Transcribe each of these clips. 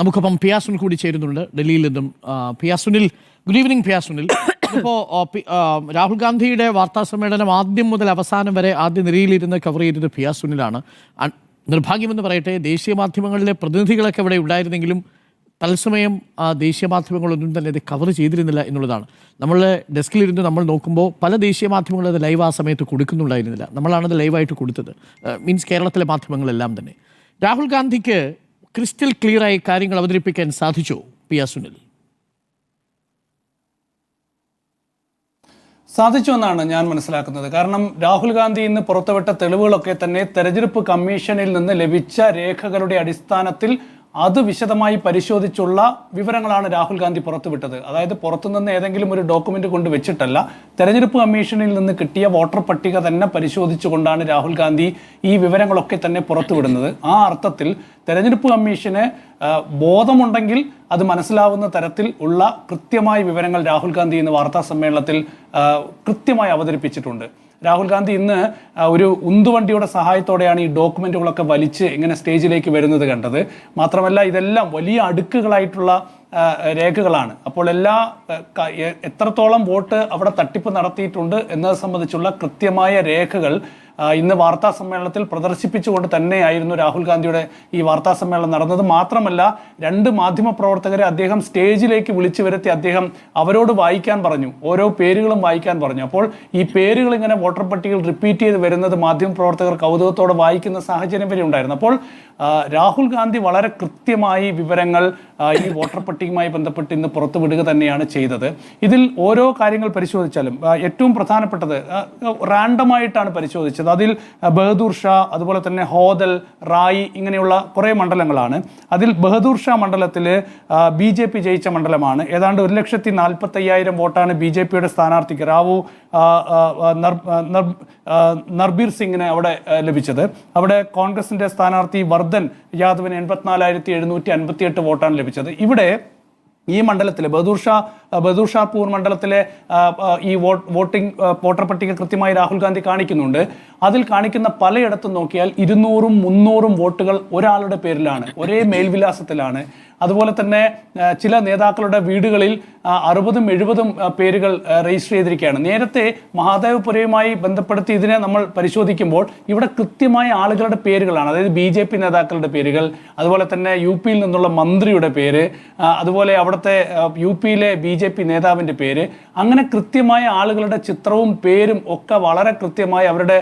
നമുക്കൊപ്പം പിയാസുനിൽ കൂടി ചേരുന്നുണ്ട് ഡൽഹിയിൽ നിന്നും. Piyasunil good evening Piyasunil. ഇപ്പോൾ രാഹുൽ ഗാന്ധിയുടെ വാർത്താ സമ്മേളനം ആദ്യം മുതൽ അവസാനം വരെ ആദ്യ നിരയിലിരുന്ന് കവർ ചെയ്തത് പിയാസുനിലാണ്. നിർഭാഗ്യമെന്ന് പറയട്ടെ ദേശീയ മാധ്യമങ്ങളിലെ പ്രതിനിധികളൊക്കെ ഇവിടെ ഉണ്ടായിരുന്നെങ്കിലും തത്സമയം ദേശീയ മാധ്യമങ്ങളൊന്നും തന്നെ ഇത് കവർ ചെയ്തിരുന്നില്ല എന്നുള്ളതാണ്. നമ്മൾ ഡെസ്കിലിരുന്ന് നമ്മൾ നോക്കുമ്പോൾ പല ദേശീയ മാധ്യമങ്ങളും അത് ലൈവ് ആ സമയത്ത് കൊടുക്കുന്നുണ്ടായിരുന്നില്ല. നമ്മളാണത് ലൈവായിട്ട് കൊടുത്തത്. മീൻസ് കേരളത്തിലെ മാധ്യമങ്ങളെല്ലാം തന്നെ. രാഹുൽ ഗാന്ധിക്ക് ക്രിസ്റ്റൽ ക്ലിയറായി കാര്യങ്ങൾ അവതരിപ്പിക്കാൻ സാധിച്ചു പി സുനിൽ. സാധിച്ചു എന്നാണ് ഞാൻ മനസ്സിലാക്കുന്നത്. കാരണം രാഹുൽ ഗാന്ധി ഇന്ന് പുറത്തുവിട്ട തെളിവുകളൊക്കെ തന്നെ തെരഞ്ഞെടുപ്പ് കമ്മീഷനിൽ നിന്ന് ലഭിച്ച രേഖകളുടെ അടിസ്ഥാനത്തിൽ അത് വിശദമായി പരിശോധിച്ചുള്ള വിവരങ്ങളാണ് രാഹുൽ ഗാന്ധി പുറത്തുവിട്ടത്. അതായത് പുറത്തുനിന്ന് ഏതെങ്കിലും ഒരു ഡോക്യുമെന്റ് കൊണ്ട് വെച്ചിട്ടല്ല തെരഞ്ഞെടുപ്പ് കമ്മീഷനിൽ നിന്ന് കിട്ടിയ വോട്ടർ പട്ടിക തന്നെ പരിശോധിച്ചുകൊണ്ടാണ് രാഹുൽ ഗാന്ധി ഈ വിവരങ്ങളൊക്കെ തന്നെ പുറത്തുവിടുന്നത്. ആ അർത്ഥത്തിൽ തെരഞ്ഞെടുപ്പ് കമ്മീഷന് ബോധമുണ്ടെങ്കിൽ അത് മനസ്സിലാവുന്ന തരത്തിൽ ഉള്ള കൃത്യമായ വിവരങ്ങൾ രാഹുൽ ഗാന്ധി ഇന്ന് വാർത്താ സമ്മേളനത്തിൽ കൃത്യമായി അവതരിപ്പിച്ചിട്ടുണ്ട്. രാഹുൽ ഗാന്ധി ഇന്ന് ഒരു ഉന്തുവണ്ടിയുടെ സഹായത്തോടെയാണ് ഈ ഡോക്യുമെന്റുകളൊക്കെ വലിച്ച് ഇങ്ങനെ സ്റ്റേജിലേക്ക് വരുന്നത് കണ്ടത്. മാത്രമല്ല ഇതെല്ലാം വലിയ അടുക്കുകളായിട്ടുള്ള രേഖകളാണ്. അപ്പോൾ എല്ലാ എത്രത്തോളം വോട്ട് അവിടെ തട്ടിപ്പ് നടത്തിയിട്ടുണ്ട് എന്നത് സംബന്ധിച്ചുള്ള കൃത്യമായ രേഖകൾ ഇന്ന് വാർത്താ സമ്മേളനത്തിൽ പ്രദർശിപ്പിച്ചുകൊണ്ട് തന്നെയായിരുന്നു രാഹുൽ ഗാന്ധിയുടെ ഈ വാർത്താ സമ്മേളനം നടന്നത്. മാത്രമല്ല രണ്ട് മാധ്യമ പ്രവർത്തകരെ അദ്ദേഹം സ്റ്റേജിലേക്ക് വിളിച്ചു വരുത്തി അദ്ദേഹം അവരോട് വായിക്കാൻ പറഞ്ഞു. ഓരോ പേരുകളും വായിക്കാൻ പറഞ്ഞു. അപ്പോൾ ഈ പേരുകൾ ഇങ്ങനെ വോട്ടർ പട്ടികയിൽ റിപ്പീറ്റ് ചെയ്ത് വരുന്നത് മാധ്യമ പ്രവർത്തകർ കൗതുകത്തോടെ വായിക്കുന്ന സാഹചര്യം വരെ ഉണ്ടായിരുന്നു. അപ്പോൾ രാഹുൽ ഗാന്ധി വളരെ കൃത്യമായി വിവരങ്ങൾ ഈ വോട്ടർ പട്ടികയുമായി ബന്ധപ്പെട്ട് ഇന്ന് പുറത്തുവിടുക തന്നെയാണ് ചെയ്തത്. ഇതിൽ ഓരോ കാര്യങ്ങൾ പരിശോധിച്ചാലും ഏറ്റവും പ്രധാനപ്പെട്ടത് റാൻഡമായിട്ടാണ് പരിശോധിച്ചത്. അതിൽ ആ, ബഹദൂർ ഷാ അതുപോലെ തന്നെ ഹോദൽ റായി ഇങ്ങനെയുള്ള കുറേ മണ്ഡലങ്ങളാണ്. അതിൽ ബഹദൂർ ഷാ മണ്ഡലത്തിൽ ബി ജെ പി ജയിച്ച മണ്ഡലമാണ്. ഏതാണ്ട് ഒരു ലക്ഷത്തി നാൽപ്പത്തി അയ്യായിരം വോട്ടാണ് ബി ജെ പിയുടെ സ്ഥാനാർത്ഥിക്ക് റാവു നർബീർ സിംഗിന് അവിടെ ലഭിച്ചത്. അവിടെ കോൺഗ്രസിന്റെ സ്ഥാനാർത്ഥി വർദ്ധൻ യാദവിന് എൺപത്തിനാലായിരത്തി എഴുന്നൂറ്റി അൻപത്തിയെട്ട് വോട്ടാണ് ലഭിച്ചത്. ഇവിടെ ഈ മണ്ഡലത്തിൽ ബഹദൂർ ഷാ ബഹദൂർ ഷാപൂർ മണ്ഡലത്തിലെ ഈ വോട്ട് വോട്ടിംഗ് വോട്ടർ പട്ടിക കൃത്യമായി രാഹുൽ ഗാന്ധി കാണിക്കുന്നുണ്ട്. അതിൽ കാണിക്കുന്ന പലയിടത്തും നോക്കിയാൽ ഇരുന്നൂറും മുന്നൂറും വോട്ടുകൾ ഒരാളുടെ പേരിലാണ് ഒരേ മേൽവിലാസത്തിലാണ്. അതുപോലെ തന്നെ ചില നേതാക്കളുടെ വീടുകളിൽ അറുപതും എഴുപതും പേരുകൾ രജിസ്റ്റർ ചെയ്തിരിക്കുകയാണ്. നേരത്തെ മഹാദേവപുരയുമായി ബന്ധപ്പെടുത്തി ഇതിനെ നമ്മൾ പരിശോധിക്കുമ്പോൾ ഇവിടെ കൃത്യമായ ആളുകളുടെ പേരുകളാണ്. അതായത് ബി ജെ പി നേതാക്കളുടെ പേരുകൾ അതുപോലെ തന്നെ യു പിയിൽ നിന്നുള്ള മന്ത്രിയുടെ പേര് അതുപോലെ അവിടുത്തെ യു പിയിലെ ബി ജെ പി നേതാവിന്റെ പേര്. അങ്ങനെ കൃത്യമായ ആളുകളുടെ ചിത്രവും പേരും ഒക്കെ വളരെ കൃത്യമായി അവരുടെ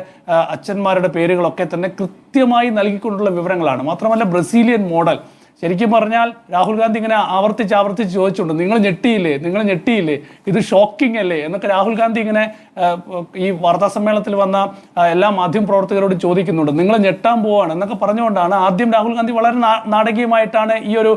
അച്ഛന്മാരുടെ പേരുകളൊക്കെ തന്നെ കൃത്യമായി നൽകിക്കൊണ്ടുള്ള വിവരങ്ങളാണ്. മാത്രമല്ല ബ്രസീലിയൻ മോഡൽ ശരിക്കും പറഞ്ഞാൽ രാഹുൽ ഗാന്ധി ഇങ്ങനെ ആവർത്തിച്ച് ആവർത്തിച്ച് ചോദിച്ചുണ്ട് നിങ്ങൾ ഞെട്ടിയില്ലേ? നിങ്ങൾ ഞെട്ടിയില്ലേ? ഇത് ഷോക്കിംഗ് അല്ലേ? എന്നൊക്കെ രാഹുൽ ഗാന്ധി ഇങ്ങനെ ഈ വാർത്താ സമ്മേളനത്തിൽ വന്ന എല്ലാ മാധ്യമ പ്രവർത്തകരോട് ചോദിക്കുന്നുണ്ട് നിങ്ങൾ ഞെട്ടാൻ പോവാണ് എന്നൊക്കെ പറഞ്ഞുകൊണ്ടാണ് ആദ്യം രാഹുൽ ഗാന്ധി വളരെ നാടകീയമായിട്ടാണ് ഈ ഒരു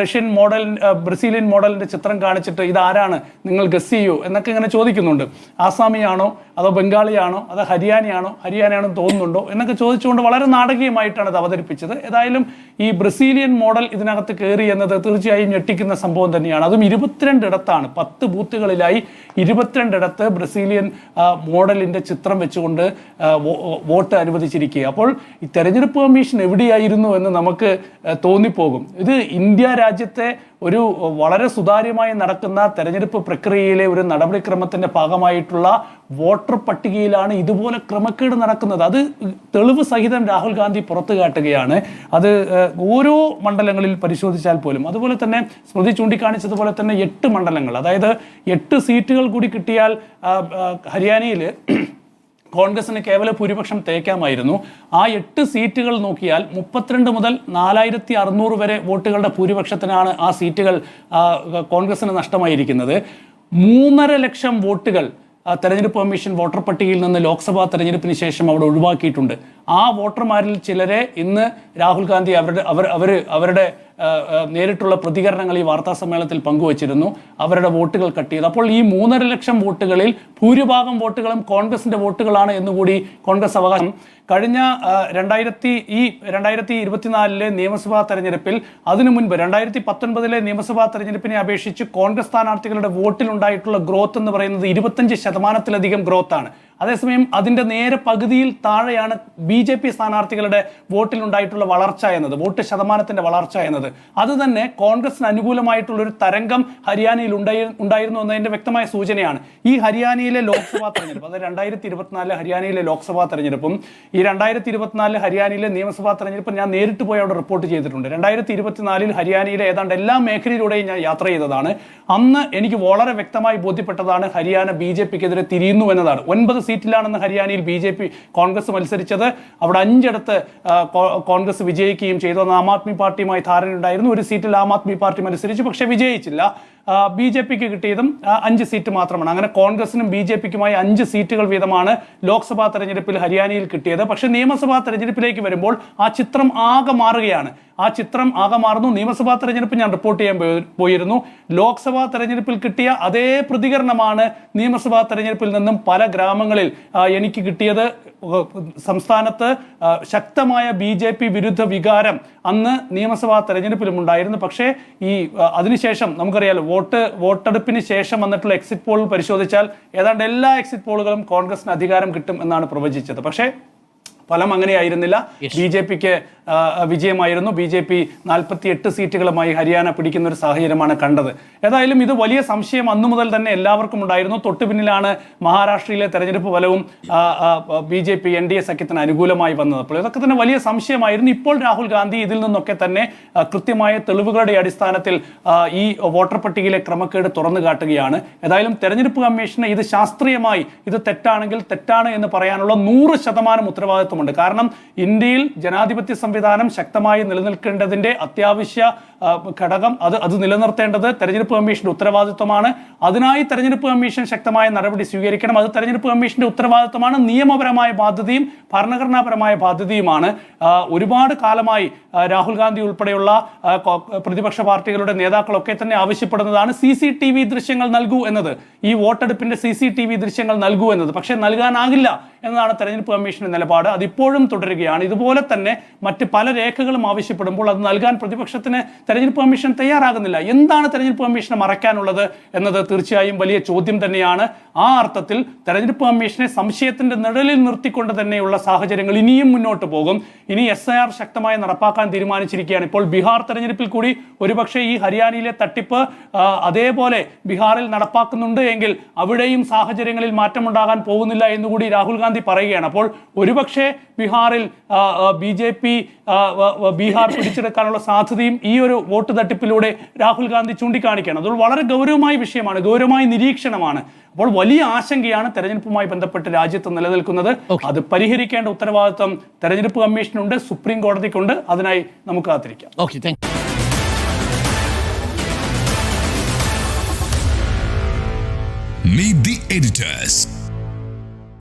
റഷ്യൻ മോഡൽ ബ്രസീലിയൻ മോഡലിന്റെ ചിത്രം കാണിച്ചിട്ട് ഇതാരാണ് നിങ്ങൾ ഗസ് ചെയ്യൂ എന്നൊക്കെ ഇങ്ങനെ ചോദിക്കുന്നുണ്ട്. ആസാമിയാണോ അതോ ബംഗാളിയാണോ അതോ ഹരിയാനയാണോ ഹരിയാനയാണോ തോന്നുന്നുണ്ടോ എന്നൊക്കെ ചോദിച്ചുകൊണ്ട് വളരെ നാടകീയമായിട്ടാണ് ഇത് അവതരിപ്പിച്ചത്. ഏതായാലും ഈ ബ്രസീലിയൻ മോഡൽ ഇതിനകത്ത് കയറി എന്നത് തീർച്ചയായും ഞെട്ടിക്കുന്ന സംഭവം തന്നെയാണ്. അതും ഇരുപത്തിരണ്ടിടത്താണ്. പത്ത് ബൂത്തുകളിലായി ഇരുപത്തിരണ്ടിടത്ത് ബ്രസീലിയൻ മോഡലിന്റെ ചിത്രം വെച്ചുകൊണ്ട് വോട്ട് അനുവദിച്ചിരിക്കുക അപ്പോൾ ഈ തെരഞ്ഞെടുപ്പ് കമ്മീഷൻ എവിടെയായിരുന്നു എന്ന് നമുക്ക് തോന്നിപ്പോകും. ഇത് ഇന്ത്യ രാജ്യത്തെ ഒരു വളരെ സുതാര്യമായി നടക്കുന്ന തെരഞ്ഞെടുപ്പ് പ്രക്രിയയിലെ ഒരു നടപടിക്രമത്തിന്റെ ഭാഗമായിട്ടുള്ള വോട്ടർ പട്ടികയിലാണ് ഇതുപോലെ ക്രമക്കേട് നടക്കുന്നത്. അത് തെളിവ് സഹിതം രാഹുൽ ഗാന്ധി പുറത്തു കാട്ടുകയാണ് അത് ഓരോ ഓരോ മണ്ഡലങ്ങളിൽ പരിശോധിച്ചാൽ പോലും. അതുപോലെ തന്നെ സ്മൃതി ചൂണ്ടിക്കാണിച്ചതുപോലെ തന്നെ എട്ട് മണ്ഡലങ്ങൾ. അതായത് എട്ട് സീറ്റുകൾ കൂടി കിട്ടിയാൽ ഹരിയാനയിൽ കോൺഗ്രസിന് കേവല ഭൂരിപക്ഷം തേക്കാമായിരുന്നു. ആ എട്ട് സീറ്റുകൾ നോക്കിയാൽ മുപ്പത്തിരണ്ട് മുതൽ നാലായിരത്തി അറുന്നൂറ് വരെ വോട്ടുകളുടെ ഭൂരിപക്ഷത്തിനാണ് ആ സീറ്റുകൾ കോൺഗ്രസിന് നഷ്ടമായിരിക്കുന്നത്. മൂന്നര ലക്ഷം വോട്ടുകൾ തെരഞ്ഞെടുപ്പ് കമ്മീഷൻ വോട്ടർ പട്ടികയിൽ നിന്ന് ലോക്സഭാ തെരഞ്ഞെടുപ്പിന് ശേഷം അവിടെ ഒഴിവാക്കിയിട്ടുണ്ട്. ആ വോട്ടർമാരിൽ ചിലരെ ഇന്ന് രാഹുൽ ഗാന്ധി അവരുടെ അവർ അവർ അവരുടെ നേരിട്ടുള്ള പ്രതികരണങ്ങൾ ഈ വാർത്താ സമ്മേളനത്തിൽ പങ്കുവച്ചിരുന്നു. അവരുടെ വോട്ടുകൾ കട്ട് ചെയ്ത്. അപ്പോൾ ഈ മൂന്നര ലക്ഷം വോട്ടുകളിൽ ഭൂരിഭാഗം വോട്ടുകളും കോൺഗ്രസിന്റെ വോട്ടുകളാണ് എന്നുകൂടി കോൺഗ്രസ് അവകാശം. കഴിഞ്ഞ രണ്ടായിരത്തി ഈ രണ്ടായിരത്തി ഇരുപത്തിനാലിലെ നിയമസഭാ തെരഞ്ഞെടുപ്പിൽ അതിനു മുൻപ് രണ്ടായിരത്തി പത്തൊൻപതിലെ നിയമസഭാ തെരഞ്ഞെടുപ്പിനെ അപേക്ഷിച്ച് കോൺഗ്രസ് സ്ഥാനാർത്ഥികളുടെ വോട്ടിൽ ഉണ്ടായിട്ടുള്ള ഗ്രോത്ത് എന്ന് പറയുന്നത് ഇരുപത്തഞ്ച് ശതമാനത്തിലധികം ഗ്രോത്താണ്. അതേസമയം അതിന്റെ നേരെ പകുതിയിൽ താഴെയാണ് ബി ജെ പി സ്ഥാനാർത്ഥികളുടെ വോട്ടിലുണ്ടായിട്ടുള്ള വളർച്ച എന്നത് വോട്ട് ശതമാനത്തിന്റെ വളർച്ച എന്നത്. അത് തന്നെ കോൺഗ്രസിന് അനുകൂലമായിട്ടുള്ള ഒരു തരംഗം ഹരിയാനയിൽ ഉണ്ടായി ഉണ്ടായിരുന്നു എന്നതിന്റെ വ്യക്തമായ സൂചനയാണ്. ഈ ഹരിയാനയിലെ ലോക്സഭാ തെരഞ്ഞെടുപ്പ് അതായത് രണ്ടായിരത്തി ഇരുപത്തിനാല് ഹരിയാനയിലെ ലോക്സഭാ തെരഞ്ഞെടുപ്പും ഈ രണ്ടായിരത്തി ഇരുപത്തിനാല് ഹരിയാനയിലെ നിയമസഭാ തെരഞ്ഞെടുപ്പ് ഞാൻ നേരിട്ട് പോയി അവിടെ റിപ്പോർട്ട് ചെയ്തിട്ടുണ്ട്. രണ്ടായിരത്തി ഇരുപത്തിനാലിൽ ഹരിയാനയിലെ ഏതാണ്ട് എല്ലാ മേഖലയിലൂടെയും ഞാൻ യാത്ര ചെയ്തതാണ്. അന്ന് എനിക്ക് വളരെ വ്യക്തമായി ബോധ്യപ്പെട്ടതാണ് ഹരിയാന ബി ജെ പിക്കെതിരെ തിരിയുന്നു എന്നതാണ്. ഒൻപത് സീറ്റിലാണെന്ന് ഹരിയാനയിൽ ബി ജെ പി കോൺഗ്രസ് മത്സരിച്ചത്. അവിടെ അഞ്ചിടത്ത് കോൺഗ്രസ് വിജയിക്കുകയും ചെയ്തു. അന്ന് ആം ആദ്മി പാർട്ടിയുമായി ധാരണയുണ്ടായിരുന്നു. ഒരു സീറ്റിൽ ആം ആദ്മി പാർട്ടി മത്സരിച്ചു പക്ഷേ വിജയിച്ചില്ല. ബി ജെ പിക്ക് കിട്ടിയതും അഞ്ച് സീറ്റ് മാത്രമാണ്. അങ്ങനെ കോൺഗ്രസിനും ബി ജെ പിക്കുമായി അഞ്ച് സീറ്റുകൾ വീതമാണ് ലോക്സഭാ തെരഞ്ഞെടുപ്പിൽ ഹരിയാനയിൽ കിട്ടിയത്. പക്ഷെ നിയമസഭാ തെരഞ്ഞെടുപ്പിലേക്ക് വരുമ്പോൾ ആ ചിത്രം ആകെ മാറുകയാണ്. ആ ചിത്രം ആകെ മാറുന്നു. നിയമസഭാ തെരഞ്ഞെടുപ്പ് ഞാൻ റിപ്പോർട്ട് ചെയ്യാൻ പോയി- പോയിരുന്നു. ലോക്സഭാ തെരഞ്ഞെടുപ്പിൽ കിട്ടിയ അതേ പ്രതികരണമാണ് നിയമസഭാ തെരഞ്ഞെടുപ്പിൽ നിന്നും പല ഗ്രാമങ്ങളിൽ എനിക്ക് കിട്ടിയത്. സംസ്ഥാനത്ത് ശക്തമായ ബി ജെ പി വിരുദ്ധ വികാരം അന്ന് നിയമസഭാ തെരഞ്ഞെടുപ്പിലും ഉണ്ടായിരുന്നു. പക്ഷേ ഈ അതിനുശേഷം നമുക്കറിയാലോ വോട്ട് വോട്ടെടുപ്പിന് ശേഷം വന്നിട്ടുള്ള എക്സിറ്റ് പോൾ പരിശോധിച്ചാൽ ഏതാണ്ട് എല്ലാ എക്സിറ്റ് പോളുകളും കോൺഗ്രസിന് അധികാരം കിട്ടും എന്നാണ് പ്രവചിച്ചത്. പക്ഷേ ഫലം അങ്ങനെയായിരുന്നില്ല ബി ജെ പിക്ക് വിജയമായിരുന്നു. ബി ജെ പി നാൽപ്പത്തി എട്ട് സീറ്റുകളുമായി ഹരിയാന പിടിക്കുന്ന ഒരു സാഹചര്യമാണ് കണ്ടത്. ഏതായാലും ഇത് വലിയ സംശയം അന്നു മുതൽ തന്നെ എല്ലാവർക്കും ഉണ്ടായിരുന്നു. തൊട്ടു പിന്നിലാണ് മഹാരാഷ്ട്രയിലെ തെരഞ്ഞെടുപ്പ് ഫലവും B J P N D A സഖ്യത്തിന് അനുകൂലമായി വന്നത്. അപ്പോൾ ഇതൊക്കെ തന്നെ വലിയ സംശയമായിരുന്നു. ഇപ്പോൾ രാഹുൽ ഗാന്ധി ഇതിൽ നിന്നൊക്കെ തന്നെ കൃത്യമായ തെളിവുകളുടെ അടിസ്ഥാനത്തിൽ ഈ വോട്ടർ പട്ടികയിലെ ക്രമക്കേട് തുറന്നു കാട്ടുകയാണ്. ഏതായാലും തെരഞ്ഞെടുപ്പ് കമ്മീഷന് ഇത് ശാസ്ത്രീയമായി ഇത് തെറ്റാണെങ്കിൽ തെറ്റാണ് എന്ന് പറയാനുള്ള നൂറ് ശതമാനം ഉത്തരവാദിത്വമുണ്ട് കാരണം ഇന്ത്യയിൽ ജനാധിപത്യ സംവിധാനം ശക്തമായി നിലനിൽക്കേണ്ടതിന്റെ അത്യാവശ്യ ഘടകം അത് അത് നിലനിർത്തേണ്ടത് തെരഞ്ഞെടുപ്പ് കമ്മീഷന്റെ ഉത്തരവാദിത്വമാണ്. അതിനായി തെരഞ്ഞെടുപ്പ് കമ്മീഷൻ ശക്തമായ നടപടി സ്വീകരിക്കണം. അത് തെരഞ്ഞെടുപ്പ് കമ്മീഷന്റെ ഉത്തരവാദിത്വമാണ്. നിയമപരമായ ബാധ്യതയും ഭരണഘടനാപരമായ ബാധ്യതയുമാണ്. ഒരുപാട് കാലമായി രാഹുൽ ഗാന്ധി ഉൾപ്പെടെയുള്ള പ്രതിപക്ഷ പാർട്ടികളുടെ നേതാക്കളൊക്കെ തന്നെ ആവശ്യപ്പെടുന്നതാണ് സി സി ടി വി ദൃശ്യങ്ങൾ നൽകൂ എന്നത്. ഈ വോട്ടെടുപ്പിന്റെ സി സി ടി വി ദൃശ്യങ്ങൾ നൽകൂ എന്നത്. പക്ഷേ നൽകാനാകില്ല എന്നതാണ് തെരഞ്ഞെടുപ്പ് കമ്മീഷന്റെ നിലപാട്. അതിപ്പോഴും തുടരുകയാണ്. ഇതുപോലെ തന്നെ മറ്റ് പല രേഖകളും ആവശ്യപ്പെടുമ്പോൾ അത് നൽകാൻ പ്രതിപക്ഷത്തിന് തെരഞ്ഞെടുപ്പ് കമ്മീഷൻ തയ്യാറാകുന്നില്ല. എന്താണ് തെരഞ്ഞെടുപ്പ് കമ്മീഷനെ മറയ്ക്കാനുള്ളത് എന്നത് തീർച്ചയായും വലിയ ചോദ്യം തന്നെയാണ്. ആ അർത്ഥത്തിൽ തെരഞ്ഞെടുപ്പ് കമ്മീഷനെ സംശയത്തിന്റെ നിഴലിൽ നിർത്തിക്കൊണ്ട് തന്നെയുള്ള സാഹചര്യങ്ങൾ ഇനിയും മുന്നോട്ട് പോകും. ഇനി എസ് ഐ ആർ ശക്തമായി നടപ്പാക്കാൻ തീരുമാനിച്ചിരിക്കുകയാണ്. ഇപ്പോൾ ബീഹാർ തെരഞ്ഞെടുപ്പിൽ കൂടി ഒരുപക്ഷെ ഈ ഹരിയാനയിലെ തട്ടിപ്പ് അതേപോലെ ബീഹാറിൽ നടപ്പാക്കുന്നുണ്ട് എങ്കിൽ അവിടെയും സാഹചര്യങ്ങളിൽ മാറ്റമുണ്ടാകാൻ പോകുന്നില്ല എന്നുകൂടി രാഹുൽ ഗാന്ധി പറയുകയാണ്. അപ്പോൾ ഒരുപക്ഷെ ബീഹാറിൽ ബി ജെ പി ബീഹാർ പിടിച്ചെടുക്കാനുള്ള സാധ്യതയും ഈ ഒരു വോട്ട് തട്ടിപ്പിലൂടെ രാഹുൽ ഗാന്ധി ചൂണ്ടിക്കാണിക്കുകയാണ്. അത് വളരെ ഗൗരവമായ വിഷയമാണ് ഗൗരവമായ നിരീക്ഷണമാണ്. അപ്പോൾ വലിയ ആശങ്കയാണ് തെരഞ്ഞെടുപ്പുമായി ബന്ധപ്പെട്ട് രാജ്യത്ത് നിലനിൽക്കുന്നത്. അത് പരിഹരിക്കേണ്ട ഉത്തരവാദിത്വം തെരഞ്ഞെടുപ്പ് കമ്മീഷനുണ്ട് സുപ്രീം കോടതിക്കുണ്ട്. അതിനായി നമുക്ക് കാത്തിരിക്കാം. Okay thank Meet the editors.